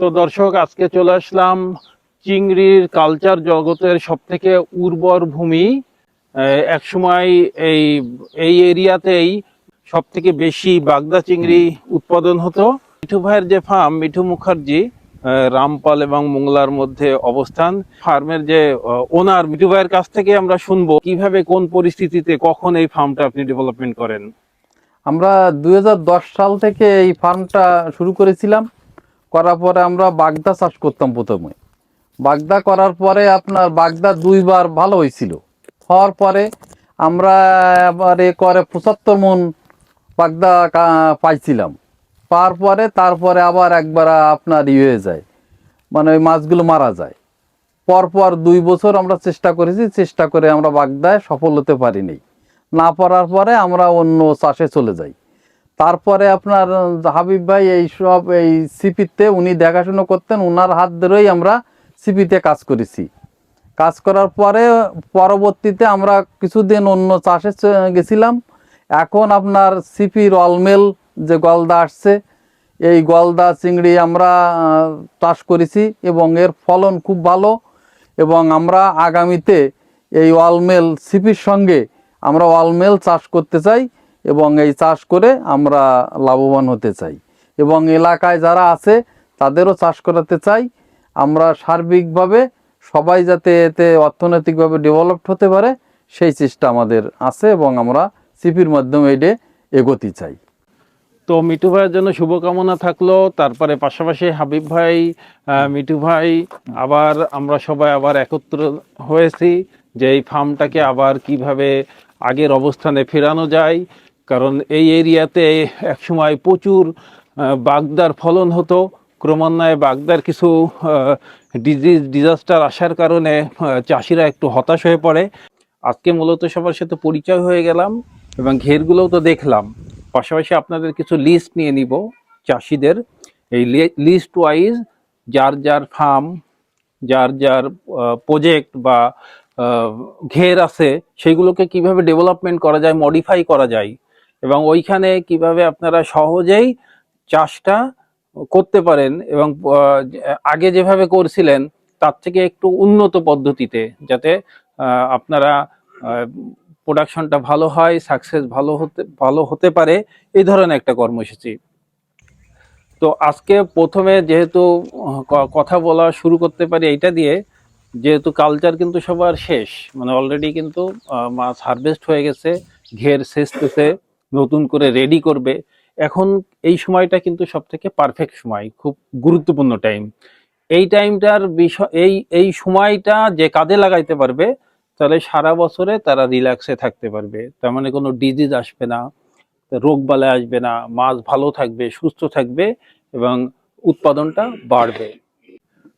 তো দর্শক, আজকে চলে আসলাম চিংড়ির কালচার জগতের সব থেকে উর্বর ভূমি। একসময় এই এই এরিয়াতেই সব থেকে বেশি বাগদা চিংড়ি উৎপাদন হতো। মিঠু ভাইয়ের যে ফার্ম, মিঠু মুখার্জি রামপাল এবং মোংলার মধ্যে অবস্থান। ফার্মের যে ওনার, মিঠু ভাইয়ের কাছ থেকে আমরা শুনব কীভাবে, কোন পরিস্থিতিতে, কখন এই ফার্মটা আপনি ডেভেলপমেন্ট করেন। আমরা দুই হাজার দশ সাল থেকে এই ফার্মটা শুরু করেছিলাম। করার পরে আমরা বাগদা চাষ করতাম প্রথমে। বাগদা করার পরে আপনার বাগদা দুইবার ভালো হয়েছিল। হওয়ার পরে আমরা এবারে করে পঁচাত্তর মন বাগদা পাইছিলাম। পাওয়ার পরে তারপরে আবার একবার আপনার ইয়ে হয়ে যায়। মানে ওই মাছগুলো মারা যায়। পরপর দুই বছর আমরা চেষ্টা করেছি, চেষ্টা করে আমরা বাগদায় সফল হতে পারিনি। না পারার পরে আমরা অন্য চাষে চলে যাই। তারপরে আপনার হাবিব ভাই এই সব, এই সিপিতে উনি দেখাশুনো করতেন ওনার হাত ধরেই আমরা সিপিতে কাজ করেছি। কাজ করার পরে পরবর্তীতে আমরা কিছুদিন অন্য চাষে গেছিলাম। এখন আপনার সিপির অলমেল যে গলদা আসছে, এই গলদা চিংড়ি আমরা চাষ করেছি এবং এর ফলন খুব ভালো এবং আমরা আগামীতে এই অলমেল সিপির সঙ্গে আমরা অলমেল চাষ করতে চাই। এবং এই চাষ করে আমরা লাভবান হতে চাই। এবং এলাকায় যারা আছে, তাদেরও চাষ করাতে চাই। আমরা সার্বিকভাবে সবাই যাতে এতে অর্থনৈতিকভাবে ডেভেলপড হতে পারে, সেই চেষ্টা আমাদের আছে এবং আমরা সিপির মাধ্যমে এটা এগোতে চাই। তো মিঠু ভাইয়ের জন্য শুভকামনা থাকল। তারপরে পাশাপাশি হাবিব ভাই মিঠু ভাই, আবার আমরা সবাই আবার একত্র হয়েছি যে এই ফার্মটাকে আবার কীভাবে আগের অবস্থানে ফেরানো যায়। কারণ এই এরিয়াতে একসময় প্রচুর বাগদার ফলন হতো। ক্রমান্বয়ে বাগদার কিছু ডিজিজ ডিজাস্টার আসার কারণে চাষিরা একটু হতাশ হয়ে পড়ে। আজকে মূলত সবার সাথে পরিচয় হয়ে গেলাম এবং ঘেরগুলোও তো দেখলাম। পাশাপাশি আপনাদের কিছু লিস্ট নিয়ে নিব চাষিদের। এই লিস্ট ওয়াইজ যার যার ফার্ম যার যার প্রজেক্ট বা ঘের আছে, সেগুলোকে কীভাবে ডেভেলপমেন্ট করা যায় মডিফাই করা যায় এবং ওইখানে কীভাবে আপনারা সহজেই চাষটা করতে পারেন এবং আগে যেভাবে করছিলেন, তার থেকে একটু উন্নত পদ্ধতিতে যাতে আপনারা প্রোডাকশনটা ভালো হয় সাকসেস ভালো হতে ভালো হতে পারে, এই ধরনের একটা কর্মসূচি তো আজকে প্রথমে যেহেতু কথা বলা শুরু করতে পারি এইটা দিয়ে, যেহেতু কালচার কিন্তু সবার শেষ মানে অলরেডি কিন্তু মাছ হারভেস্ট হয়ে গেছে, ঘের শেষতেছে নতুন করে রেডি করবে। এখন এই সময়টা কিন্তু সব থেকে পারফেক্ট সময়, খুব গুরুত্বপূর্ণ টাইম এই টাইমটার বিষয়, এই এই সময়টা যে কাজে লাগাইতে পারবে, তাহলে সারা বছরে তারা রিল্যাক্সে থাকতে পারবে। তার মানে কোনো ডিজিজ আসবে না, রোগ বালাই আসবে না, মাছ ভালো থাকবে, সুস্থ থাকবে এবং উৎপাদনটা বাড়বে।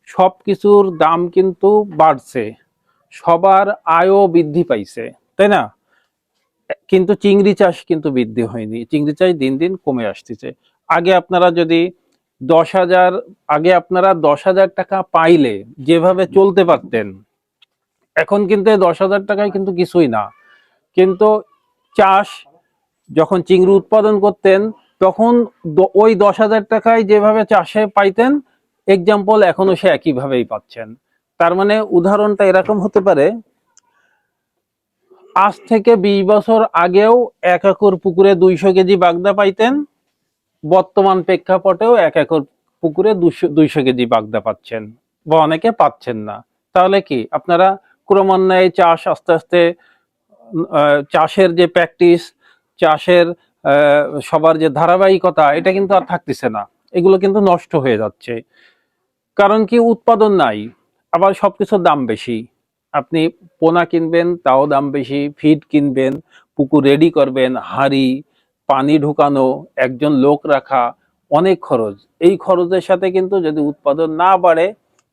সব কিছুর দাম কিন্তু বাড়ছে, সবার আয়ও বৃদ্ধি পাইছে, তাই না? কিন্তু চিংড়ি চাষ কিন্তু বৃদ্ধি হয়নি। চিংড়ি চাষ দিন দিন কমে আসতেছে। আগে আপনারা যদি দশ হাজার, আগে আপনারা দশ হাজার টাকা পাইলে যেভাবে চলতে পারতেন, এখন কিন্তু দশ হাজার টাকায় কিন্তু কিছুই না। কিন্তু চাষ, যখন চিংড়ি উৎপাদন করতেন, তখন ওই দশ হাজার টাকায় যেভাবে চাষে পাইতেন এক্সাম্পল এখনও সে একইভাবেই পাচ্ছেন। তার মানে উদাহরণটা এরকম হতে পারে আজ থেকে বিশ বছর আগেও এক একর পুকুরে দুইশো কেজি বাগদা পাইতেন। বর্তমান প্রেক্ষাপটেও এক একর পুকুরে দুশো দুইশো কেজি বাগদা পাচ্ছেন বা অনেকে পাচ্ছেন না। তাহলে কি আপনারা ক্রমান্বয়ে চাষ আস্তে আস্তে চাষের যে প্র্যাকটিস চাষের সবার যে ধারাবাহিকতা, এটা কিন্তু আর থাকতেছে না। এগুলো কিন্তু নষ্ট হয়ে যাচ্ছে। কারণ কি উৎপাদন নাই, আবার সবকিছুর দাম বেশি। আপনি পোনা কিনবেন, তাও দাম বেশি, ফিড কিনবেন, পুকুর রেডি করবেন, হাঁড়ি, পানি ঢুকানো, একজন লোক রাখা, অনেক খরচ। এই খরচের সাথে কিন্তু যদি উৎপাদন না বাড়ে,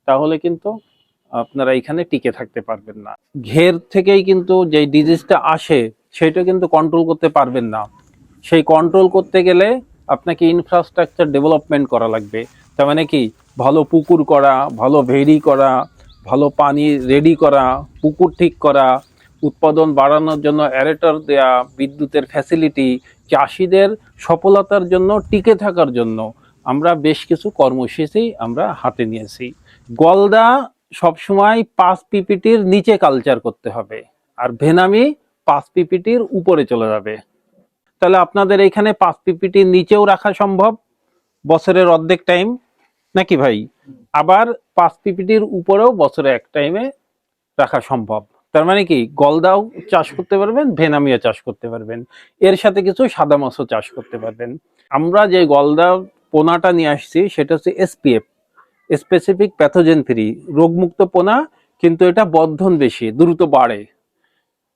তাহলে কিন্তু আপনারা এখানে টিকে থাকতে পারবেন না। ঘের থেকেই কিন্তু যে ডিজিজটা আসে, সেটা কিন্তু কন্ট্রোল করতে পারবেন না। সেই কন্ট্রোল করতে গেলে আপনাকে ইনফ্রাস্ট্রাকচার ডেভেলপমেন্ট করা লাগবে। তার মানে কি? ভালো পুকুর করা, ভালো ভেরি করা ভালো পানি রেডি করা, পুকুর ঠিক করা, উৎপাদন বাড়ানোর জন্য অ্যারেটর দেয়া, বিদ্যুতের ফ্যাসিলিটি চাষিদের সফলতার জন্য টিকে থাকার জন্য আমরা বেশ কিছু কর্মসূচি আমরা হাতে নিয়েছি। গলদা সবসময় পাঁচ পিপিটির নিচে কালচার করতে হবে আর ভেনামি পাঁচ পিপিটির উপরে চলে যাবে। তাহলে আপনাদের এখানে পাঁচ পিপিটির নিচেও রাখা সম্ভব? বছরের অর্ধেক টাইম নাকি ভাই? আবার পাঁচ পিপিটির উপরেও বছরে এক টাইমে রাখা সম্ভব। তার মানে কি? গলদাও চাষ করতে পারবেন ভেনামিয়া চাষ করতে পারবেন। এর সাথে কিছু সাদা মাছও চাষ করতে পারবেন। আমরা যে গলদা পোনাটা নিয়ে আসছি, সেটা হচ্ছে এসপিএফ স্পেসিফিক প্যাথোজেন ফ্রি রোগমুক্ত পোনা, কিন্তু এটা বর্ধন বেশি, দ্রুত বাড়ে।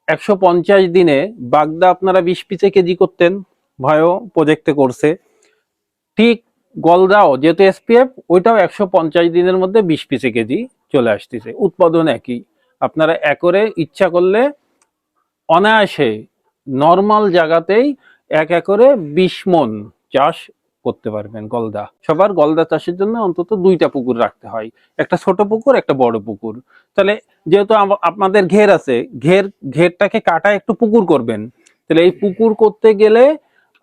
একশো পঞ্চাশ দিনে বাগদা আপনারা বিশ পিসে কেজি করতেন, ভয়ও প্রজেক্টে করছে। ঠিক গলদাও, যেহেতু এসপিএফ ওইটাও একশো পঞ্চাশ দিনের মধ্যে বিশ পিসে কেজি চলে আসতেছে। উৎপাদন একই। আপনারা একরে ইচ্ছা করলে অনায়াসে নর্মাল জায়গাতেই এক একরে বিশ মন চাষ করতে পারবেন গলদা। সবার গলদা চাষের জন্য অন্তত দুইটা পুকুর রাখতে হয়। একটা ছোট পুকুর, একটা বড় পুকুর। তাহলে যেহেতু আপনাদের ঘের আছে, ঘের ঘেরটাকে কাটা একটু পুকুর করবেন। তাহলে এই পুকুর করতে গেলে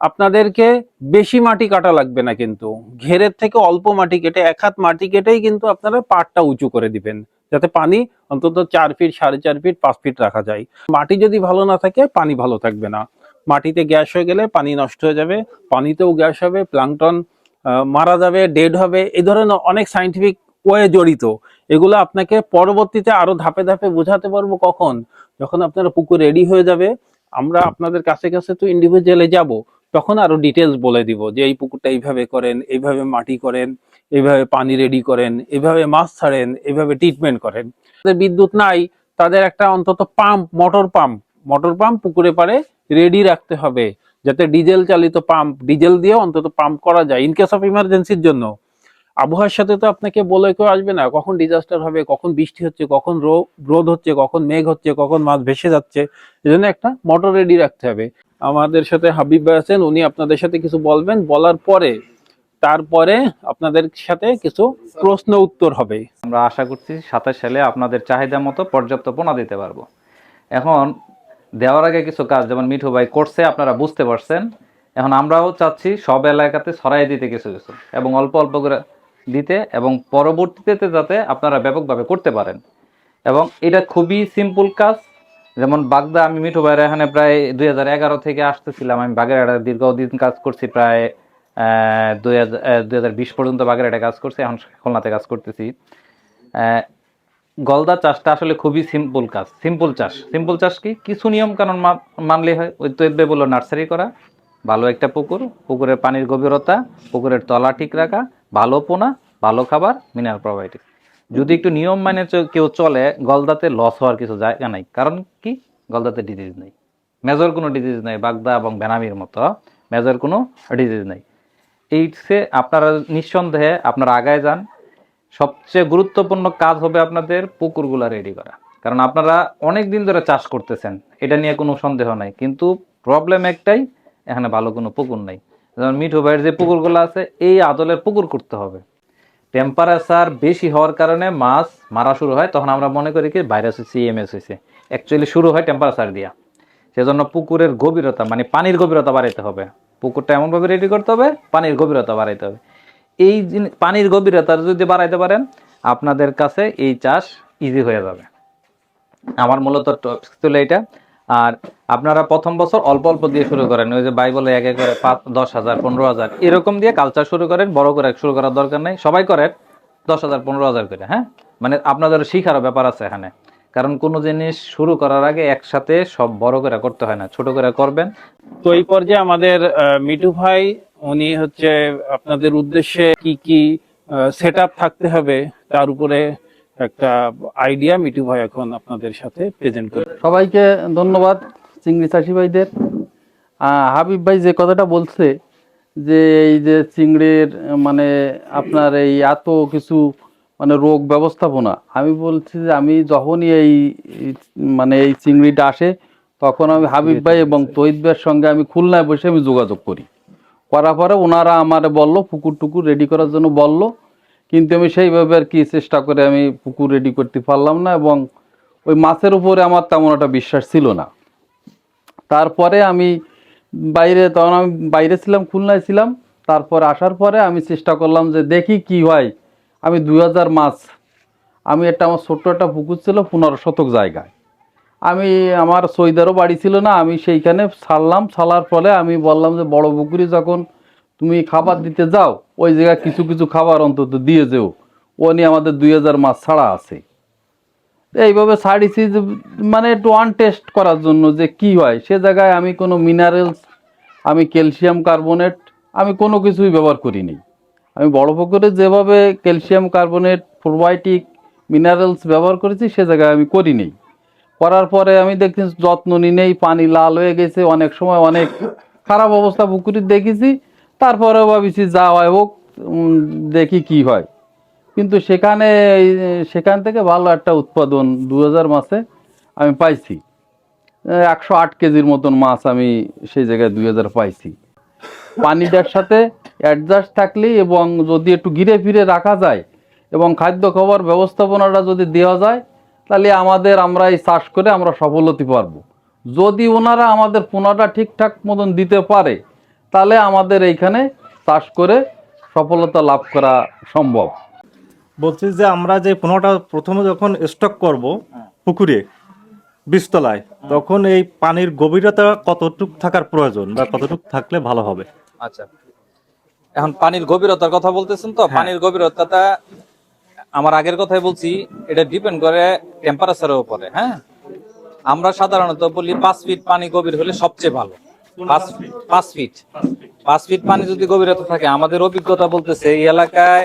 আপনাদেরকে বেশি মাটি কাটা লাগবে না কিন্তু। ঘেরের থেকে অল্প মাটি কেটে, এক হাত মাটি কেটেই কিন্তু আপনারা পাটটা উঁচু করে দিবেন, যাতে পানি অন্তত চার ফিট, সাড়ে চার ফিট, পাঁচ ফিট রাখা যায়। মাটি যদি ভালো না থাকে, পানি ভালো থাকবে না। মাটিতে গ্যাস হয়ে গেলে পানি নষ্ট হয়ে যাবে, পানিতেও গ্যাস হবে, প্লাংটন মারা যাবে, ডেড হবে, এ ধরনের অনেক সাইন্টিফিক ওয়ে জড়িত। এগুলো আপনাকে পরবর্তীতে আরও ধাপে ধাপে বোঝাতে পারব কখন? যখন আপনারা পুকুর রেডি হয়ে যাবে, আমরা আপনাদের কাছে কাছে তো ইন্ডিভিজুয়ালি যাব। তখন আরও ডিটেলস বলে দিব যে এই পুকুরটা এইভাবে করেন, এইভাবে মাটি করেন, এইভাবে পানি রেডি করেন, এইভাবে মাছ ছাড়েন, এইভাবে ট্রিটমেন্ট করেন। বিদ্যুৎ নাই, তাদের একটা অন্তত pump motor pump motor pump পুকুরে পারে রেডি রাখতে হবে, যাতে ডিজেল চালিত পাম্প ডিজেল দিয়ে অন্তত পাম্প করা যায় ইন কেস অফ ইমার্জেন্সির জন্য। আবহাওয়ার সাথে তো আপনাকে বলে কেউ আসবে না, কখন ডিজাস্টার হবে, কখন বৃষ্টি হচ্ছে, কখন রোদ হচ্ছে, কখন মেঘ হচ্ছে, কখন মাছ ভেসে যাচ্ছে, এজন্য একটা মোটর রেডি রাখতে হবে। আমাদের সাথে হাবিব ভাই আছেন, উনি আপনাদের সাথে কিছু বলবেন। বলার পরে, তারপরে আপনাদের সাথে কিছু প্রশ্ন উত্তর হবে। আমরা আশা করছি সাতাশ সালে আপনাদের চাহিদা মতো পর্যাপ্ত পোনা দিতে পারব। এখন দেওয়ার আগে কিছু কাজ, যেমন মিঠু ভাই করছে, আপনারা বুঝতে পারছেন। এখন আমরাও চাচ্ছি সব এলাকাতে ছড়াই দিতে কিছু কিছু, এবং অল্প অল্প করে দিতে, এবং পরবর্তীতে যাতে আপনারা ব্যাপকভাবে করতে পারেন। এবং এটা খুবই সিম্পল কাজ যেমন বাগদা, আমি মিঠু ভাইয়ের এখানে প্রায় দুই হাজার এগারো থেকে আসতেছিলাম। আমি বাগেরহাটে দীর্ঘদিন কাজ করছি, প্রায় দুই হাজার বিশ পর্যন্ত বাগেরহাটে কাজ করছি, এখন খুলনাতে কাজ করতেছি। গলদা চাষটা আসলে খুবই সিম্পল কাজ সিম্পল চাষ। সিম্পল চাষ কি? কিছু নিয়ম মা- মানলে হয়। ওই তো এভাবে বলল, নার্সারি করা, ভালো একটা পুকুর, পুকুরের পানির গভীরতা, পুকুরের তলা ঠিক রাখা, ভালো পোনা, ভালো খাবার মিনারেল প্রোবায়োটিক যদি একটু নিয়ম মানে কেউ চলে, গলদাতে লস হওয়ার কিছু জায়গা নাই। কারণ কি? গলদাতে ডিজিজ নেই। মেজর কোনো ডিজিজ নেই, বাগদা এবং বেনামির মতো মেজর কোনো ডিজিজ নেই। এইসে আপনারা নিঃসন্দেহে আপনারা আগায় যান। সবচেয়ে গুরুত্বপূর্ণ কাজ হবে আপনাদের পুকুরগুলা রেডি করা। কারণ আপনারা অনেক দিন ধরে চাষ করতেছেন, এটা নিয়ে কোনো সন্দেহ নাই। কিন্তু প্রবলেম একটাই, এখানে ভালো কোনো পুকুর নাই। যেমন মিঠু ভাইয়ের যে পুকুরগুলো আছে, এই আদলের পুকুর করতে হবে। টেম্পারেচার বেশি হওয়ার কারণে মাছ মারা শুরু হয়, তখন আমরা মনে করি কি ভাইরাস সিএমএস হয়েছে অ্যাকচুয়ালি শুরু হয় টেম্পারেচার দিয়া। সেজন্য পুকুরের গভীরতা মানে পানির গভীরতা বাড়াইতে হবে। পুকুরটা এমনভাবে রেডি করতে হবে, পানির গভীরতা বাড়াইতে হবে। এই পানির গভীরতা যদি বাড়াইতে পারেন, আপনাদের কাছে এই চাষ ইজি হয়ে যাবে। আমার মূলত ছিল এটা আর আপনারা প্রথম বছর অল্প অল্প দিয়ে শুরু করেন, ওই যে বাইবলে এক এক করে পাঁচ, দশ হাজার, পনেরো হাজার, এরকম দিয়ে কালচার শুরু করেন, বড় করে শুরু করার দরকার নেই। সবাই করেন, দশ হাজার, পনেরো হাজার করে হ্যাঁ? মানে আপনাদের শিখারও ব্যাপার আছে এখানে। কারণ কোনো জিনিস শুরু করার আগে একসাথে সব বড় করে করতে হয় না, ছোট করে করবেন। তো এই পর্যায়ে আমাদের মিঠু ভাই, উনি হচ্ছে আপনাদের উদ্দেশ্যে কি কি সেট থাকতে হবে, তার উপরে একটা আইডিয়া মিটু ভাই এখন আপনাদের সাথে প্রেজেন্ট করবে। সবাইকে ধন্যবাদ চিংড়ি চাষি ভাইদের। হাবিব ভাই যে কথাটা বলছে যে এই যে চিংড়ির মানে আপনার এই এত কিছু মানে রোগ ব্যবস্থাপনা, আমি বলছি যে আমি যখনই এই মানে এই চিংড়িটা আসে, তখন আমি হাবিব ভাই এবং তহিদ ভাইয়ের সঙ্গে আমি খুলনায় বসে আমি যোগাযোগ করি। করার পরে ওনারা আমার বলল, পুকুর টুকুর রেডি করার জন্য বলল। কিন্তু আমি সেইভাবে আর কি চেষ্টা করে আমি পুকুর রেডি করতে পারলাম না এবং ওই মাছের উপরে আমার তেমন একটা বিশ্বাস ছিল না। তারপরে আমি বাইরে, তখন আমি বাইরে ছিলাম, খুলনায় ছিলাম। তারপর আসার পরে আমি চেষ্টা করলাম যে দেখি কি হয়। আমি দুই হাজার মাছ, আমি একটা আমার ছোট্ট একটা পুকুর ছিল পনেরো শতক জায়গায়। আমি, আমার সৈদারও বাড়ি ছিল না, আমি সেইখানে ছাড়লাম। ছাড়ার ফলে আমি বললাম যে বড় পুকুরে যখন তুমি খাবার দিতে যাও, ওই জায়গায় কিছু কিছু খাবার অন্তত দিয়ে যেও। ও নিয়ে আমাদের দুই হাজার মাছ ছাড়া আছে। এইভাবে ছাড়িছি মানে একটু ওয়ান টেস্ট করার জন্য যে কি হয়, সে জায়গায় আমি কোনো মিনারেলস আমি ক্যালসিয়াম কার্বনেট আমি কোনো কিছুই ব্যবহার করিনি আমি বড় পুকুরে যেভাবে ক্যালসিয়াম কার্বনেট প্রোবায়োটিক মিনারেলস ব্যবহার করেছি, সে জায়গায় আমি করিনি করার পরে আমি দেখছি যত্ন নি নেই, পানি লাল হয়ে গেছে, অনেক সময় অনেক খারাপ অবস্থা পুকুরে দেখেছি। তারপরে ভাবিছি যা হয় হোক দেখি কি হয়। কিন্তু সেখানে সেখান থেকে ভালো একটা উৎপাদন দু হাজার মাসে আমি পাইছি। একশো আট কেজির মতন মাছ আমি সেই জায়গায় দুই হাজার পাইছি। পানিটার সাথে অ্যাডজাস্ট থাকলে এবং যদি একটু ঘিরে ফিরে রাখা যায় এবং খাদ্য খাবার ব্যবস্থাপনাটা যদি দেওয়া যায়, তাহলে আমাদের আমরা এই চাষ করে আমরা সফল হতে পারব। যদি ওনারা আমাদের পোনাটা ঠিকঠাক মতন দিতে পারে তাহলে আমাদের এইখানে চাষ করে সফলতা লাভ করা সম্ভব। বলছি যে আমরা যে পোনাটা প্রথমে যখন স্টক করব পুকুরে বীজতলায় তখন এই পানির গভীরতা কতটুক থাকার প্রয়োজন বা কতটুক থাকলে ভালো হবে? আচ্ছা। এখন পানির গভীরতার কথা বলতেছেন তো পানির গভীরতাটা আমার আগের কথাই বলছি এটা ডিপেন্ড করে টেম্পারেচারের উপরে হ্যাঁ? আমরা সাধারণত বলি পাঁচ ফিট পানি গভীর হলে সবচেয়ে ভালো। পাঁচ ফিট পাঁচ ফিট পানি যদি গভীরতা থাকে আমাদের অভিজ্ঞতা বলতেছে এই এলাকায়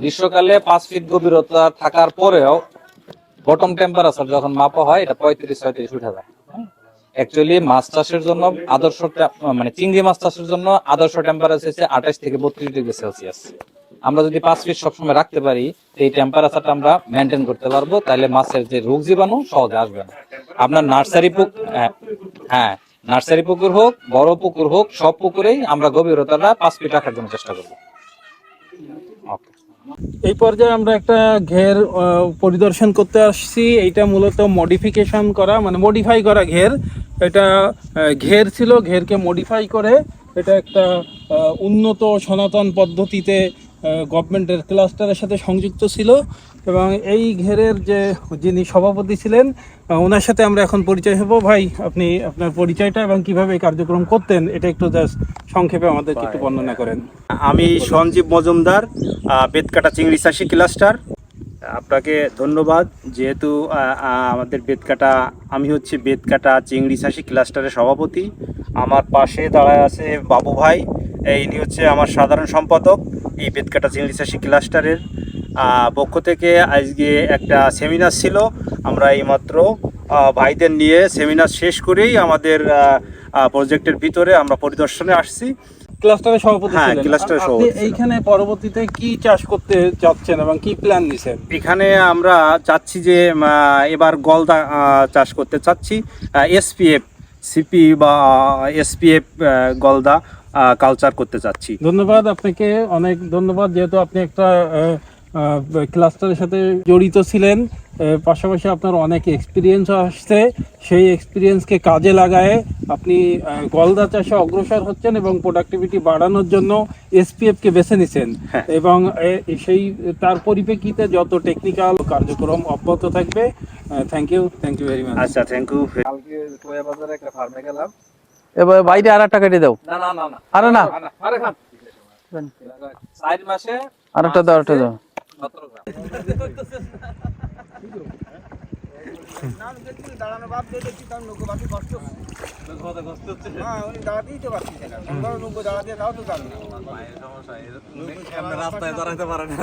গ্রীষ্মকালে পাঁচ ফিট গভীরতা থাকার পরেও বটম টেম্পারেচার যখন মাপা হয় এটা পঁয়ত্রিশ ছয়ত্রিশ উঠে যায়। অ্যাকচুয়ালি মাছ চাষের জন্য আদর্শ মানে চিংড়ি মাছ চাষের জন্য আদর্শ টেম্পারেচার হচ্ছে আঠাশ থেকে বত্রিশ ডিগ্রি সেলসিয়াস। আমরা যদি পাঁচ ফিট সবসময় রাখতে পারি এই টেম্পারেচারটা আমরা মেনটেন করতে পারব তাহলে মাছের যে রোগ জীবাণু সহজে আসবে না। আপনার নার্সারি হ্যাঁ, হ্যাঁ নার্সারি পুকুর হোক, বড় পুকুর হোক, সব পুকুরেই আমরা গভীরতাটা পাঁচ ফিট রাখার জন্য চেষ্টা করব। এই পর্যায়ে আমরা একটা ঘের পরিদর্শন করতে আসছি। এইটা মূলত মডিফিকেশন করা মানে মডিফাই করা ঘের। এটা ঘের ছিল, ঘেরকে মডিফাই করে এটা একটা উন্নত সনাতন পদ্ধতিতে গভর্নমেন্টের ক্লাস্টারের সাথে সংযুক্ত ছিল। এবং এই ঘেরের যে যিনি সভাপতি ছিলেন ওনার সাথে আমরা এখন পরিচয় হব। ভাই আপনি আপনার পরিচয়টা এবং কীভাবে কার্যক্রম করতেন এটা একটু জাস্ট সংক্ষেপে আমাদেরকে একটু বর্ণনা করেন। আমি সঞ্জীব মজুমদার বেতকাটা চিংড়ি চাষি ক্লাস্টার। আপনাকে ধন্যবাদ। যেহেতু আমাদের বেতকাটা আমি হচ্ছে বেতকাটা চিংড়ি চাষি ক্লাস্টারের সভাপতি। আমার পাশে দাঁড়ায় আছে বাবু ভাই ইনি হচ্ছে আমার সাধারণ সম্পাদক এই বেতকাটা চিংড়ি চাষি ক্লাস্টারের। পক্ষ থেকে আজকে একটা সেমিনার ছিল। আমরা এইমাত্র ভাইদের নিয়ে সেমিনার শেষ করেই আমাদের প্রজেক্টের ভিতরে আমরা পরিদর্শনে আসছি। ক্লাস্টারের সভাপতি হ্যাঁ, ছিলেন। ক্লাস্টারের সভাপতি। এইখানে পরবর্তীতে কি চাষ করতে চাচ্ছেন এবং কি প্ল্যান নিছেন? এখানে আমরা চাচ্ছি যে এবার গলদা চাষ করতে চাচ্ছি। এসপিএফ সিপি বা এসপিএফ গলদা কালচার করতে চাচ্ছি। ধন্যবাদ আপনাকে। অনেক ধন্যবাদ। যেহেতু আপনি একটা ক্লাস্টারের সাথে জড়িত ছিলেন। পাশাপাশি আপনার অনেক এক্সপিরিয়েন্স আসছে। সেই এক্সপিরিয়েন্সকে কাজে লাগায় আপনি গলদা চাষে অগ্রসর হচ্ছেন এবং প্রোডাক্টিভিটি বাড়ানোর জন্য এসপিএফকে বেছে নিছেন। হ্যাঁ। এবং সেই তার পরিপ্রেক্ষিতে যত টেকনিক্যাল কার্যক্রম অব্যাহত থাকবে thank you thank you very much আচ্ছা থ্যাংক ইউ কালকে বাজারে একটা ফার্মে গেলাম। এবার বাইরে আর একটা কেটে দাও। না না না আরে না। আরে খান চার মাসে আর একটা দাও একটা দাও। রাস্তায় দাঁড়াইতে পারে না।